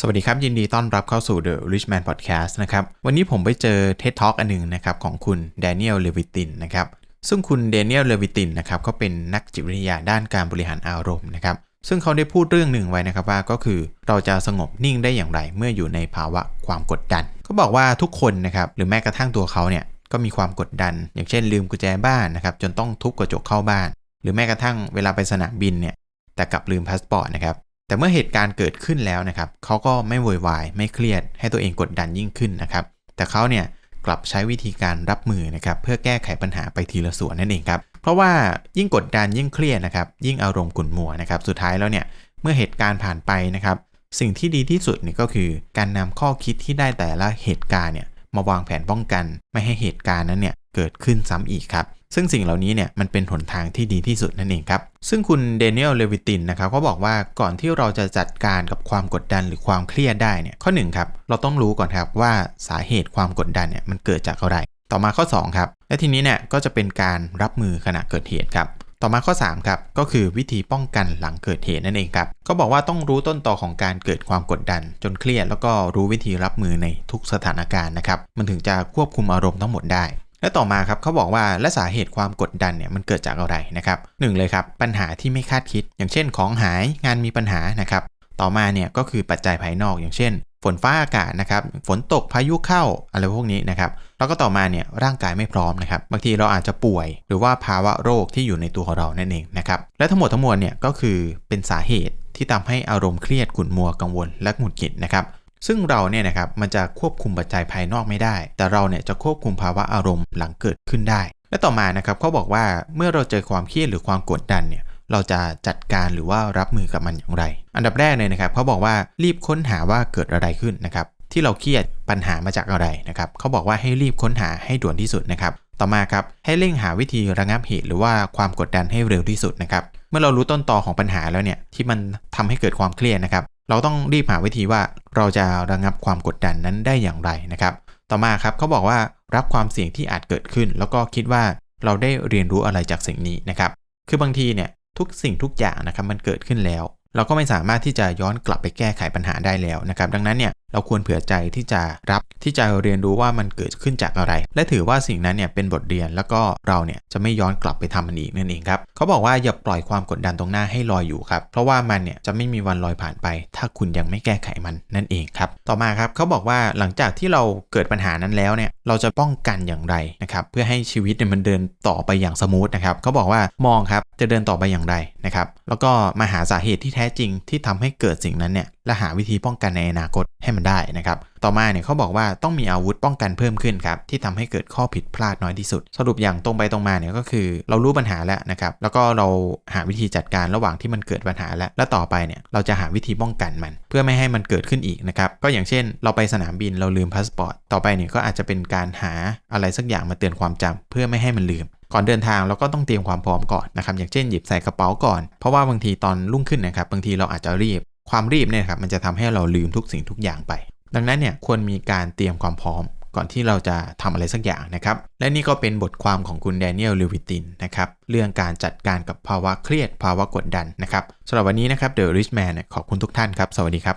สวัสดีครับ ยินดีต้อนรับเข้าสู่ The Rich Man Podcast นะครับ วันนี้ผมไปเจอ TED Talk อันหนึ่งนะครับ ของคุณแดเนียล เลวิตินนะครับ ซึ่งคุณแดเนียล เลวิตินนะครับเขาเป็นนักจิตวิทยาด้านการบริหารอารมณ์นะครับ ซึ่งเขาได้พูดเรื่องหนึ่งไว้นะครับว่าก็คือเราจะสงบนิ่งได้อย่างไรเมื่ออยู่ในภาวะความกดดันเขาบอกว่าทุกคนนะครับหรือแม้กระทั่งตัวเขาเนี่ยก็มีความกดดัน อย่างเช่น ลืมกุญแจบ้านนะครับจนต้องทุบกระจกเข้าบ้าน หรือแม้กระทั่งเวลาไปสนามบินเนี่ยแต่กลับลืมพาสปอร์ตนะครับ แต่เมื่อเหตุการณ์เกิดขึ้นแล้วนะครับเขาก็ไม่โวยวายไม่เครียด ให้ตัวเองกดดันยิ่งขึ้นนะครับ แต่เขาเนี่ยกลับใช้วิธีการรับมือนะครับเพื่อแก้ไขปัญหาไปทีละส่วนนั่นเองครับเพราะว่ายิ่งกดดันยิ่งเครียดนะครับยิ่งอารมณ์ขุ่นมัวนะครับสุดท้ายแล้วเนี่ยเมื่อเหตุการณ์ผ่านไปนะครับสิ่งที่ดีที่สุดนี่ก็คือการนำข้อคิดที่ได้แต่ละเหตุการณ์เนี่ยมาวางแผนป้องกัน ไม่ให้เหตุการณ์นั้นเนี่ยเกิดขึ้นซ้ำอีกครับ ซึ่งสิ่งเหล่านี้เนี่ยมันเป็นหนทางที่ดีที่สุดนั่นเองครับ ซึ่งคุณเดนิเอลเลวิตินนะครับเขาบอกว่าก่อนที่เราจะจัดการกับความกดดันหรือความเครียดได้เนี่ยข้อ1ครับเราต้องรู้ก่อนครับว่าสาเหตุความกดดันเนี่ยมันเกิดจากอะไร ต่อมาข้อ2ครับและทีนี้เนี่ยก็จะเป็นการรับมือขณะเกิดเหตุครับต่อมาข้อ3ครับก็คือวิธีป้องกันหลังเกิดเหตุนั่นเองครับเขาบอกว่าต้องรู้ต้นตอของการเกิดความกดดัน จนเครียดแล้วก็รู้วิธีรับมือในทุกสถานการณ์นะครับมันถึงจะควบคุมอารมณ์ทั้งหมดได้ และต่อมาครับเขาบอกว่าและสาเหตุความกดดันเนี่ยมันเกิดจากอะไรนะครับหนึ่งเลยครับปัญหาที่ไม่คาดคิด อย่างเช่นของหายงานมีปัญหานะครับต่อมาเนี่ยก็คือปัจจัยภายนอกอย่างเช่น ฝนฟ้าอากาศนะครับฝนตกพายุเข้าอะไรพวกนี้นะครับแล้วก็ต่อมาเนี่ยร่างกายไม่พร้อมนะครับบางทีเราอาจจะป่วย หรือว่าภาวะโรคที่อยู่ในตัวของเรานั่นเองนะครับและทั้งหมดทั้งมวลเนี่ยก็คือเป็นสาเหตุที่ทำให้อารมณ์เครียดขุ่นมัวกังวลและหงุดหงิดนะครับ ซึ่งเราเนี่ยนะครับมันจะควบคุมปัจจัยภายนอกไม่ได้ แต่เราเนี่ยจะควบคุมภาวะอารมณ์หลังเกิดขึ้นได้ และต่อมานะครับเขาบอกว่าเมื่อเราเจอความเครียดหรือความกดดันเนี่ยเราจะจัดการหรือว่ารับมือกับมันอย่างไร อันดับแรกเลยนะครับเขาบอกว่ารีบค้นหาว่าเกิดอะไรขึ้นนะครับที่เราเครียดปัญหามาจากอะไรนะครับเขาบอกว่าให้รีบค้นหาให้ด่วนที่สุดนะครับต่อมาครับให้เร่งหาวิธีระงับเหตุหรือว่าความกดดันให้เร็วที่สุดนะครับเมื่อเรารู้ต้นตอของปัญหาแล้วเนี่ยที่มันทำให้เกิดความเครียดนะครับ เราต้องรีบหาวิธีว่าเราจะระงับความกดดันนั้นได้อย่างไรนะครับ ต่อมาครับเขาบอกว่ารับความเสี่ยงที่อาจเกิดขึ้น แล้วก็คิดว่าเราได้เรียนรู้อะไรจากสิ่งนี้นะครับ คือบางทีเนี่ยทุกสิ่งทุกอย่างนะครับมันเกิดขึ้นแล้ว เราก็ไม่สามารถที่จะย้อนกลับไปแก้ไขปัญหาได้แล้วนะครับ ดังนั้นเนี่ย เราควรเผื่อใจที่จะรับที่จะเรียนรู้ว่ามันเกิดขึ้นจากอะไร และถือว่าสิ่งนั้นเนี่ยเป็นบทเรียนแล้วก็เราเนี่ยจะไม่ย้อนกลับไปทำมันอีกนั่นเองครับเขาบอกว่าอย่าปล่อยความกดดันตรงหน้าให้ลอยอยู่ครับ เพราะว่ามันเนี่ยจะไม่มีวันลอยผ่านไป ถ้าคุณยังไม่แก้ไขมันนั่นเองครับต่อมาครับเขาบอกว่าหลังจากที่เราเกิดปัญหานั้นแล้วเนี่ยเราจะป้องกันอย่างไรนะครับเพื่อให้ชีวิตเนี่ยมันเดินต่อไปอย่างสมูทนะครับเขาบอกว่ามองครับจะเดินต่อไปอย่างไรนะครับแล้วก็มาหาสาเหตุที่แท้จริงที่ทำให้เกิดสิ่งนั้นเนี่ย และหาวิธีป้องกันในอนาคตให้มันได้นะครับ ต่อมาเนี่ยเขาบอกว่าต้องมีอาวุธป้องกันเพิ่มขึ้นครับที่ทำให้เกิดข้อผิดพลาดน้อยที่สุด สรุปอย่างตรงไปตรงมาเนี่ยก็คือ เรารู้ปัญหาแล้วนะครับ แล้วก็เราหาวิธีจัดการระหว่างที่มันเกิดปัญหาแล้ว และต่อไปเนี่ยเราจะหาวิธีป้องกันมัน เพื่อไม่ให้มันเกิดขึ้นอีกนะครับ ก็อย่างเช่น เราไปสนามบินเราลืมพาสปอร์ต ต่อไปเนี่ยก็อาจจะเป็นการหาอะไรสักอย่างมาเตือนความจำเพื่อไม่ให้มันลืมก่อนเดินทางเราก็ต้องเตรียมความพร้อมก่อนนะครับอย่างเช่นหยิบใส่กระเป๋าก่อน เพราะว่าบางทีตอนรุ่งขึ้นนะครับบางทีเราอาจจะรีบ ความรีบเนี่ยครับมันจะทำให้เราลืมทุกสิ่งทุกอย่างไป ดังนั้นเนี่ยควรมีการเตรียมความพร้อมก่อนที่เราจะทำอะไรสักอย่างนะครับ และนี่ก็เป็นบทความของคุณแดเนียลลิวิตินนะครับเรื่องการจัดการกับภาวะเครียดภาวะกดดันนะครับสำหรับวันนี้นะครับ The Rich Man ขอบคุณทุกท่านครับ สวัสดีครับ